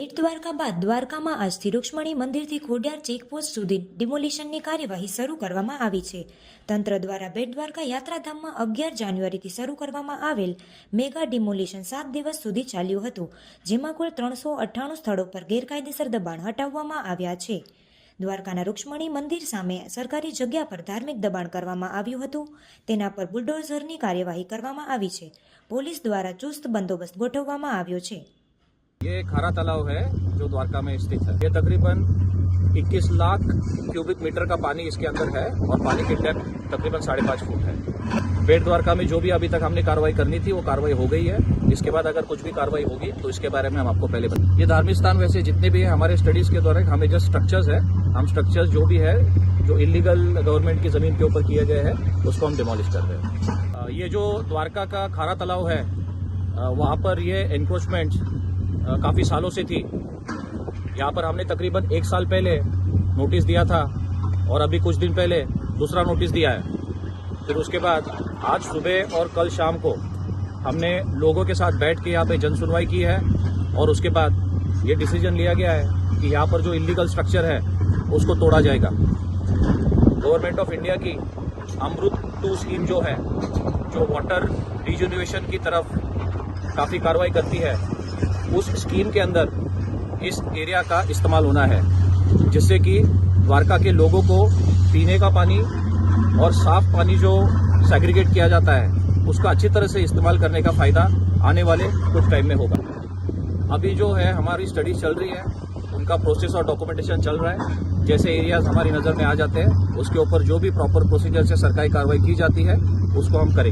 બેટ દ્વારકા બાદ દ્વારકામાં આજથી રૂક્ષ્મણી મંદિરથી ખોડિયાર ચેકપોસ્ટ સુધી ડિમોલિશનની કાર્યવાહી શરૂ કરવામાં આવી છે. તંત્ર દ્વારા બેટ દ્વારકા યાત્રાધામમાં અગિયાર જાન્યુઆરીથી શરૂ કરવામાં આવેલ મેગા ડિમોલિશન સાત દિવસ સુધી ચાલ્યું હતું, જેમાં કુલ ત્રણસો અઠ્ઠાણું સ્થળો પર ગેરકાયદેસર દબાણ હટાવવામાં આવ્યા છે. દ્વારકાના રૂક્ષ્મણી મંદિર સામે સરકારી જગ્યા પર ધાર્મિક દબાણ કરવામાં આવ્યું હતું. તેના પર બુલડોઝરની કાર્યવાહી કરવામાં આવી છે. પોલીસ દ્વારા ચુસ્ત બંદોબસ્ત ગોઠવવામાં આવ્યો છે. ये खारा तालाब है, जो द्वारका में स्थित है। ये तकरीबन 21 लाख क्यूबिक मीटर का पानी इसके अंदर है और पानी की डेप्थ तकरीबन साढ़े पाँच फुट है। बेट द्वारका में जो भी अभी तक हमने कार्रवाई करनी थी, वो कार्रवाई हो गई है। इसके बाद अगर कुछ भी कार्रवाई होगी तो इसके बारे में हम आपको पहले बता ये धार्मिक स्थान वैसे जितने भी है, हमारे स्टडीज़ के दौरान हमें जो स्ट्रक्चर्स है। हम स्ट्रक्चर्स जो भी है, जो इलीगल गवर्नमेंट की ज़मीन के ऊपर किए गए हैं, उसको हम डिमोलिश कर रहे हैं। ये जो द्वारका का खारा तालाब है वहाँ पर ये एनक्रोचमेंट काफ़ी सालों से थी। यहाँ पर हमने तकरीबन एक साल पहले नोटिस दिया था और अभी कुछ दिन पहले दूसरा नोटिस दिया है। फिर उसके बाद आज सुबह और कल शाम को हमने लोगों के साथ बैठ के यहाँ पे जन सुनवाई की है और उसके बाद ये डिसीज़न लिया गया है कि यहाँ पर जो इलीगल स्ट्रक्चर है, उसको तोड़ा जाएगा। गवर्नमेंट ऑफ़ इंडिया की अमृत टू स्कीम जो है, जो वाटर रिजुनिवेशन की तरफ़ काफ़ी कार्रवाई करती है उस स्कीम के अंदर इस एरिया का इस्तेमाल होना है, जिससे कि द्वारका के लोगों को पीने का पानी और साफ़ पानी जो सेग्रीगेट किया जाता है, उसका अच्छी तरह से इस्तेमाल करने का फ़ायदा आने वाले कुछ टाइम में होगा। अभी जो है, हमारी स्टडी चल रही है, उनका प्रोसेस और डॉक्यूमेंटेशन चल रहा है। जैसे एरियाज़ हमारी नज़र में आ जाते हैं, उसके ऊपर जो भी प्रॉपर प्रोसीजर से सरकारी कार्रवाई की जाती है, उसको हम करेंगे।